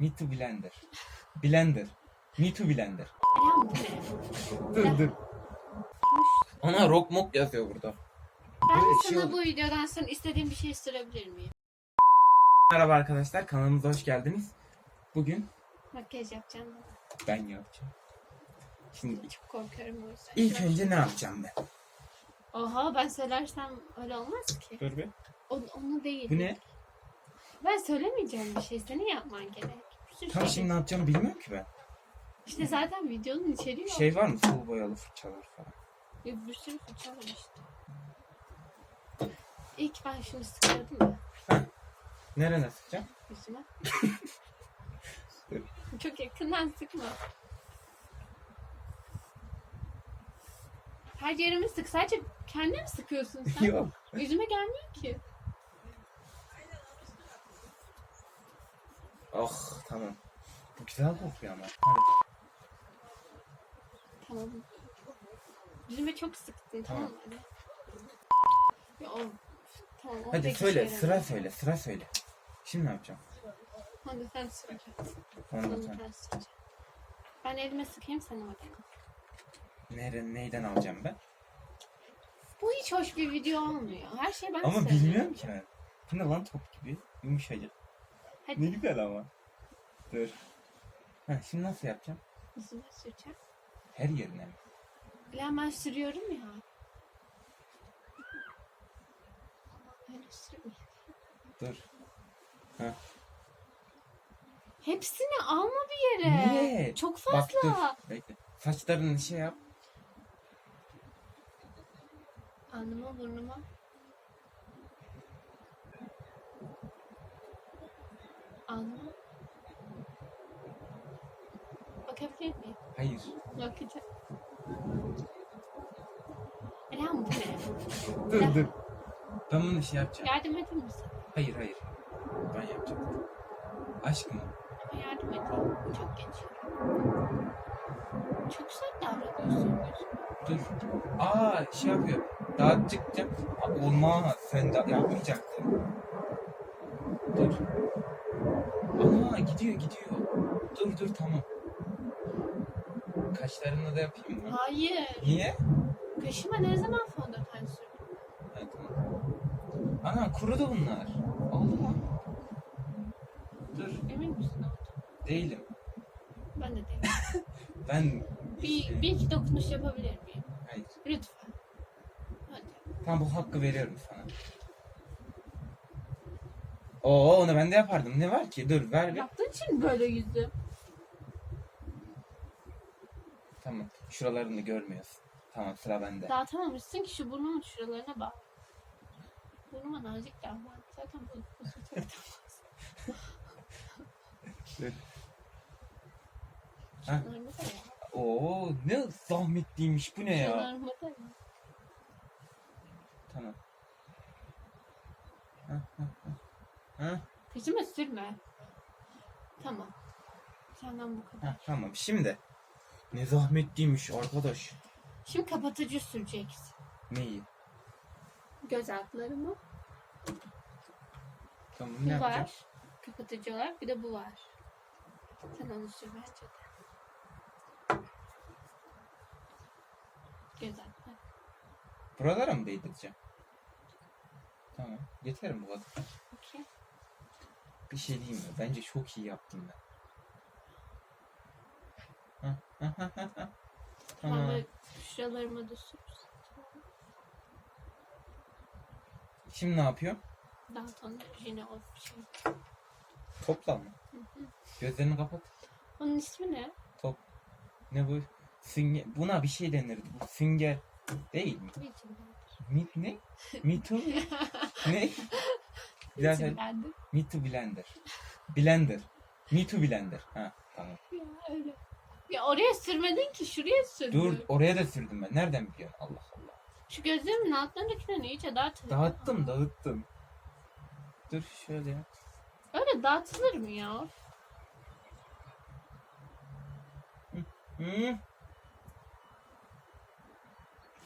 Me to blender. Blender. Me to blender. Dur dur. Ana rock mok yazıyor burada. Ben Böyle şey sana oldu. bu videodan sonra istediğim bir şey sürebilir miyim? Merhaba arkadaşlar kanalımıza hoş geldiniz. Bugün Makyaj yapacağım da. ben yapacağım. Şimdi Çok korkuyorum o yüzden. ilk önce ne yapacağım ben? Oha ben söylersem öyle olmaz ki. Dur bir. O, onu değil. Bu ne? Ben söylemeyeceğim bir şey. Senin yapman gerek. Sürü Tam şey şimdi ne yapacağımı bilmiyorum ki ben. İşte zaten videonun içeriği yok. Şey var mı? Sulu boyalı fırçalar falan. Ya Bir sürü fırça var işte. İlk ben şunu sıkıyordum ya Nereye sıkacağım? yüzüme. Çok yakından sıkma. Her yerimi sık. Sadece kendine mi sıkıyorsun sen? Yok. Yüzüme gelmiyor ki. Oh tamam. Bu güzel kokuyor ama. Tamam. Yüzüme çok sıktın tamam, Tamam. mı? Ya, of, tamam, Hadi söyle işe sıra söyle sıra söyle. Şimdi ne yapacağım? Hadi sen Onu da sen. ben elime sıkayım sen oraya. Nere, neyden alacağım ben? Bu hiç hoş bir video olmuyor. Her şeyi ben ama söylüyorum. bilmiyorum ki ben. Bu ne lan top gibi? Yumuşacık. Hadi Ne güzel ama. Dur. Ha, şimdi nasıl yapacağım? yüzüme süreceğim. Her yerine mi? Ulan ben sürüyorum ya. Öyle. Dur. Hepsini alma bir yere. Niye? Çok Bak fazla. dur. Bekle. Saçlarını şey yap. Alnıma burnuma. Alnıma. Bakabilir miyim? Hayır. Bakacağım. Eren bu ne? Dur dur. Ben bunu şey yapacağım. Yardım edeyim mi sana? Hayır hayır. Ben yapacağım. Aşkım. Ama yardım edeyim. Çok geçiyor. Çok sert davranıyorsun. Dur. Aa şey yapıyor. Dağıtacağım. Aa, Olmaz. Sen de yapmayacaktın. Dur. Aa gidiyor gidiyor. Dur dur tamam. Kaşlarını da yapayım mı? Hayır. Niye? Kaşıma ne zaman fondöten sürdün? Ha, tamam. Ana kurudu bunlar. Oldu mu? Dur. Emin misin oldu? Değilim. Ben de değilim. Ben... bir, bir iki dokunuş yapabilir miyim? Hayır. Lütfen. Hadi. Tam bu hakkı veriyorum sana. Oo onu ben de yapardım. Ne var ki? Dur ver bir. Yaptığın için böyle yüzüm. Tamam. Şuralarını görmüyorsun. Tamam sıra bende. Dağıtamamışsın ki şu burnumun şuralarına bak. Burnuma nazik davran. Zaten bu, bu? Şuralarıma da ya. Oo ne zahmetliymiş bu ne ya? Şuralarıma da ya. Tamam. Ha, ha, ha. Ha, Peşime sürme. Tamam. Senden bu kadar. ha, tamam şimdi. Ne zahmetliymiş arkadaş. Şimdi kapatıcı süreceksin. Neyi? Göz altlarımı. Tamam Bu ne yapacağım? var. Kapatıcı olarak bir de bu var. Sen onu sür bence de. Göz altları. Buralara mı değdireceğim? Tamam. Yeter mi bu kadar? Okey. Bir şey diyeyim mi? Bence çok iyi yaptım ben. Böyle Şuralarıma da sürürsün. Şimdi ne yapıyorum? Daha sonra yine o şey. Topla mı? Gözlerini kapat. Onun ismi ne? Top. Ne bu? Sünger. Buna bir şey denirdi. Bu sünger değil mi? Biçimlendir. Mi, ne? Too? ne? Me too blender. Blender. Too blender. Ha tamam. Ya öyle. Ya oraya sürmedin ki şuraya sürdün. Dur oraya da sürdüm ben. Nereden biliyorsun? Allah Allah. Şu gözlerimin altlarındakilerini iyice dağıt. Dağıttım dağıttım. Dur şöyle yap. Öyle dağıtılır mı ya? Hı?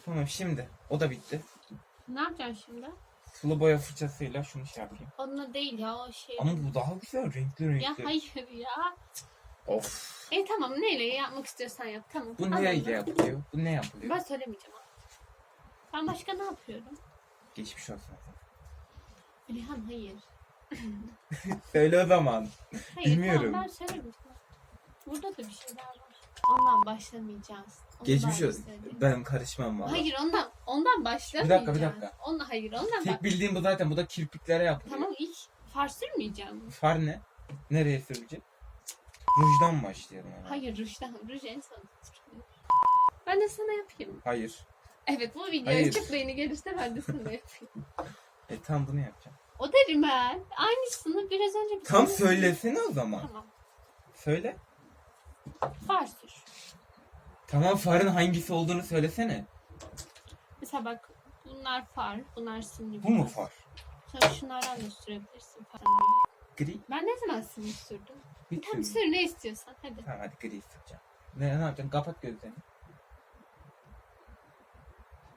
Tamam şimdi. O da bitti. Ne yapacaksın şimdi? sulu boya fırçasıyla şunu şey yapayım. Onunla değil ya o şey. Ama bu daha güzel renkli renkli. Ya hayır ya. Of. E tamam neyle yapmak istiyorsan yap tamam. Bu neyle onu. yapılıyor? Bu ne yapılıyor? Ben söylemeyeceğim abi. Ben başka ne yapıyorum? Geçmiş olsun. Alihan hayır. Söyle o zaman. Hayır Bilmiyorum. tamam ben söylemeyeceğim. Burada da bir şey daha var. Ondan başlamayacağız. Ondan Geçmiş olsun. Ben karışmam valla. Hayır ondan ondan başlamayacağız. dakika, bir dakika. Ondan hayır ondan Tek bak. bildiğim bu zaten. Bu da kirpiklere yapılıyor. Tamam ilk far sürmeyeceğim. Far ne? Nereye süreceğim? Rujdan başlayalım. ama. Hayır rujdan. Ruj en son. Ben de sana yapayım. Hayır. Evet bu videoya Hayır. çok beğeni gelirse ben de sana yapayım. E tam bunu yapacağım. O da rimel. Aynısını biraz önce bir Tam sana- söylesene o zaman. Tamam. Söyle. Far sür. Tamam farın hangisi olduğunu söylesene. Mesela bak bunlar far, bunlar simli. Bu mu far? Sonra şunlardan da sürebilirsin far. Gri. Ben ne zaman simli sürdüm? Hiç Tam sür ne istiyorsan hadi. Tamam hadi gri sıkacağım. Ne, ne yapacaksın? Kapat gözlerini.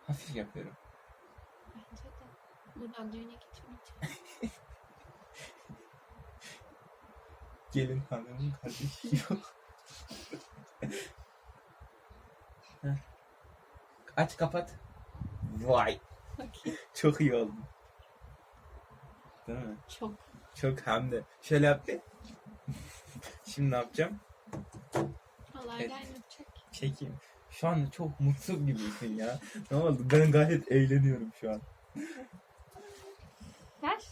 Hafif yapıyorum. Bence de. Buradan düğüne gitmeyeceğim. Gelin hanımın kardeşi yok. Heh. Aç kapat. Vay. Bakayım. Çok iyi oldu. Değil mi? Çok. Çok hem de. Şöyle yap bir. Şimdi ne yapacağım? Allah Evet. yapacak. Çekeyim. Şu an çok mutsuz gibisin ya. Ne oldu? Ben gayet eğleniyorum şu an. Ver.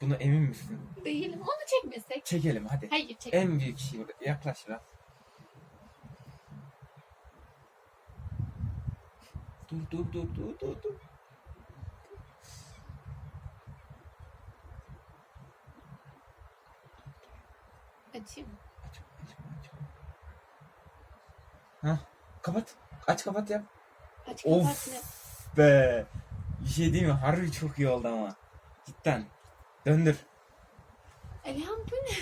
Buna emin misin? Değilim. Onu çekmesek. Çekelim hadi. Hayır çek. En büyük şey burada. Yaklaş biraz. Dur dur dur dur dur dur. Açayım. Aç, aç, aç. Hah, kapat. Aç kapat yap. Aç kapat ne? Of be. Bir şey değil mi? Harbi çok iyi oldu ama. Cidden. Döndür. Elham bu ne?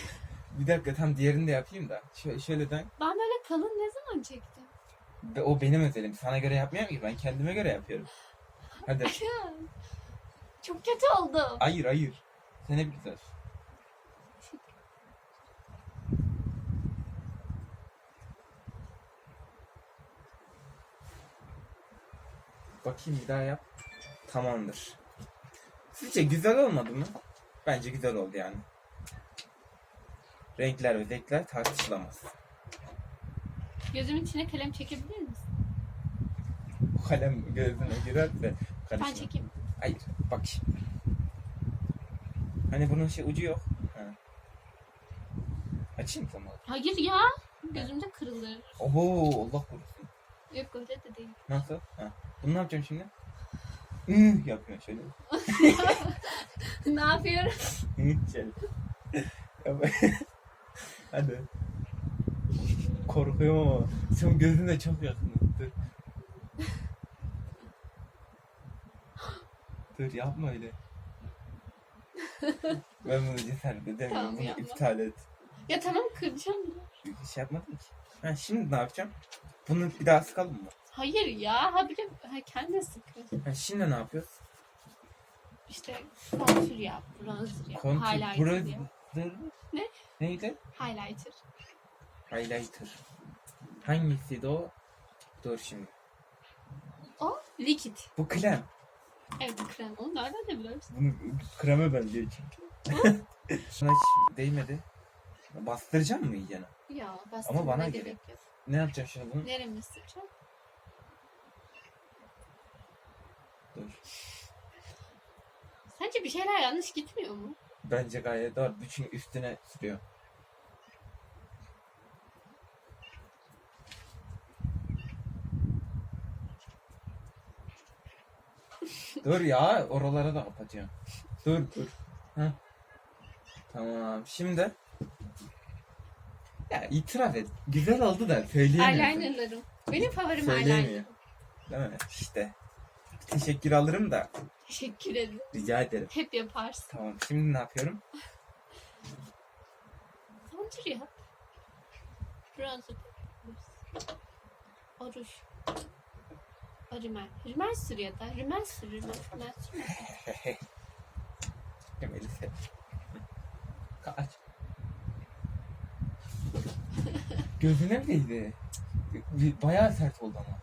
Bir dakika tam diğerini de yapayım da. Şöyle, şöyle dön. Ben böyle kalın ne zaman çektim? Ve o benim özelim. Sana göre yapmıyorum ki. Ben kendime göre yapıyorum. Hadi. Çok kötü oldu. Hayır hayır. Sen hep güzel. Bakayım bir daha yap. Tamamdır. Sizce güzel olmadı mı? Bence güzel oldu yani. Renkler ve zevkler tartışılamaz. Gözümün içine kalem çekebilir misin? Bu kalem gözüne girerse Ben karışma. çekeyim. Hayır bak şimdi. Hani bunun şey ucu yok. Ha. Açayım tamam. Hayır ya. Gözümde kırılır. Oho Allah korusun. Yok öyle de değil. Nasıl? Ha. Bunu ne yapacağım şimdi? Hı yapıyor şöyle. ne yapıyorum? Hı şöyle. Yap- Hadi. Korkuyorum ama. Sen gözüne çok yakın. Dur. Dur yapma öyle. ben bunu cesaret edemiyorum. Tamam, bunu yapma. iptal et. Ya tamam kıracağım. şey yapmadım ki. Ha, şimdi ne yapacağım? Bunu bir daha sıkalım mı? Hayır ya. Ha bir de ha, kendi sıkı. Ha, şimdi ne yapıyoruz? İşte kontür yap. Bronzer yap. Kontür, highlighter yap. Ne? Neydi? Highlighter. Highlighter. Hangisiydi o? Dur şimdi. O likit. Bu krem. Evet krem. Onu nereden de biliyorsun? Bunu kreme benziyor çünkü. Sana hiç değmedi. Bastıracağım mı iyicene? Ya bastırmana bana gerek gerek. yok. Ne yapacağım şimdi bunu? Neremi süreceğim? Dur. Sence bir şeyler yanlış gitmiyor mu? Bence gayet doğru. Bütün üstüne sürüyor. dur ya oralara da kapatacağım. Dur dur. Heh. Tamam şimdi. Ya itiraf et. Güzel oldu da söyleyemiyorsun. Eyelinerlarım. Benim favorim Söyleyemiyor. eyeliner. Değil mi? İşte. Teşekkür alırım da Teşekkür ederim. rica ederim. Hep yaparsın. Tamam şimdi ne yapıyorum? Kontür yap. Bronzer. O ruj. O rimel. Rimel sür ya da. Rimel sür. Rimel sürme. Melisa. Kaç. Gözüne mi değdi? Bir- Bayağı sert oldu ama.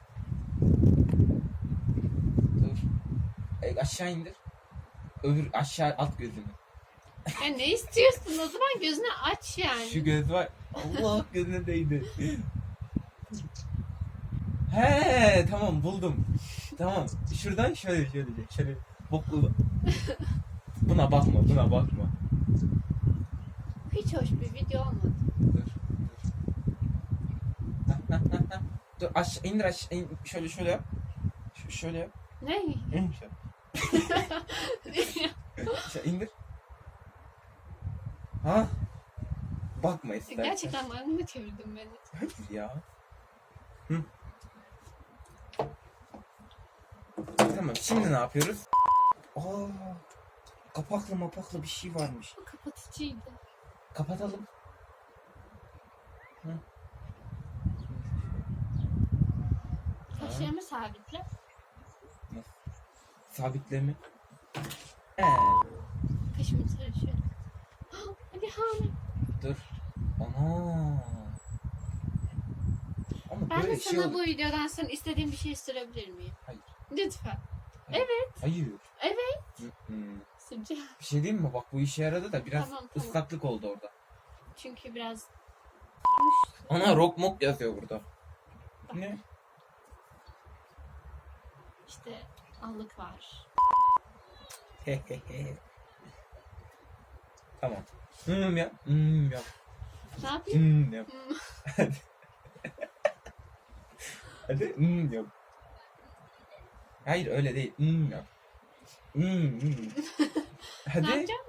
Dur. E, aşağı indir. Öbür aşağı alt gözünü. Ya ne istiyorsun? O zaman gözünü aç yani. Şu göz var. Allah gözüne değdi. He tamam buldum. Tamam. Şuradan şöyle şöyle şöyle boklu. Buna bakma, buna bakma. Hiç hoş bir video olmadı. Dur, dur. Dur aşağı indir aşağı in, şöyle şöyle yap. Ş- şöyle yap. Ne? İn şöyle. Şöyle indir. Ha? Bakma istersen. Gerçekten maymuna çevirdin beni. Hayır ya. Hı. Tamam şimdi ne yapıyoruz? Aa, kapaklı mapaklı bir şey varmış. O kapatıcıydı. Kapatalım. Hı. Kaşlarımı sabitle. Sabitleme. Ee, Kaşımı şöyle. Hadi hamile. dur. Ana. Ama Ben böyle de şey sana olur. bu videodan sonra istediğim bir şey sürebilir miyim? Hayır. Lütfen. Hayır. Evet. Hı hı. Süreceğim. Bir şey diyeyim mi? Bak bu işe yaradı da biraz Tamam, tamam. ıslaklık oldu orada. Çünkü biraz... Ana rock mok yazıyor burada. Ne? İşte allık var. tamam. Hmm yap. Hmm yap. Ne yapayım? Hmm yap. Hmm. Hadi hmm yap. Hayır öyle değil. Hmm yap. Hmm, hmm. Ne Hadi. yapacağım?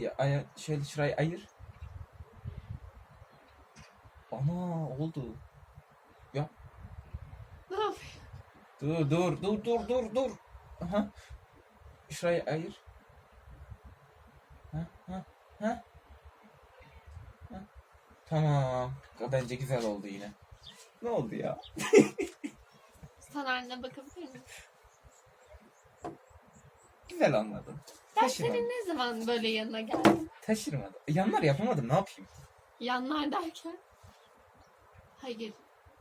Ya, aya, şöyle şurayı ayır. Ana oldu. Ne yapayım? Dur dur dur dur dur dur. Aha. Şurayı ayır. Ha ha ha. Ha. Tamam. Bence güzel oldu yine. Ne oldu ya? Son haline bakabilir miyim? Güzel anladım. Ben Taşırmadım. senin ne zaman böyle yanına geldim? Taşırmadım. Yanlar yapamadım ne yapayım? Yanlar derken? Hayır.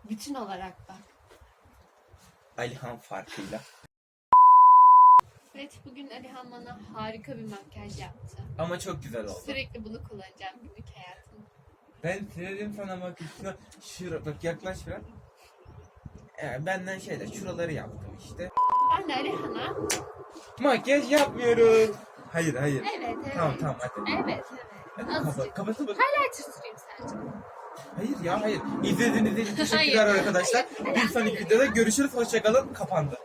Bütün olarak bak. Alihan farkıyla. Evet bugün Alihan bana harika bir makyaj yaptı. Ama çok güzel oldu. Sürekli bunu kullanacağım günlük hayatımda. Ben sürerim sana makyajını. Şura, bak yaklaş biraz. Ee, benden şeyler şuraları yaptım işte. Ben de Alihan'a Makyaj yapmıyoruz. Hayır hayır. evet evet. Tamam tamam hadi. Evet evet. Hadi Azıcık. kapat, kapatın bak. Highlighter süreyim. Hayır ya hayır. İzlediğiniz için teşekkürler arkadaşlar. Bir sonraki videoda görüşürüz. Hoşçakalın. Kapandı.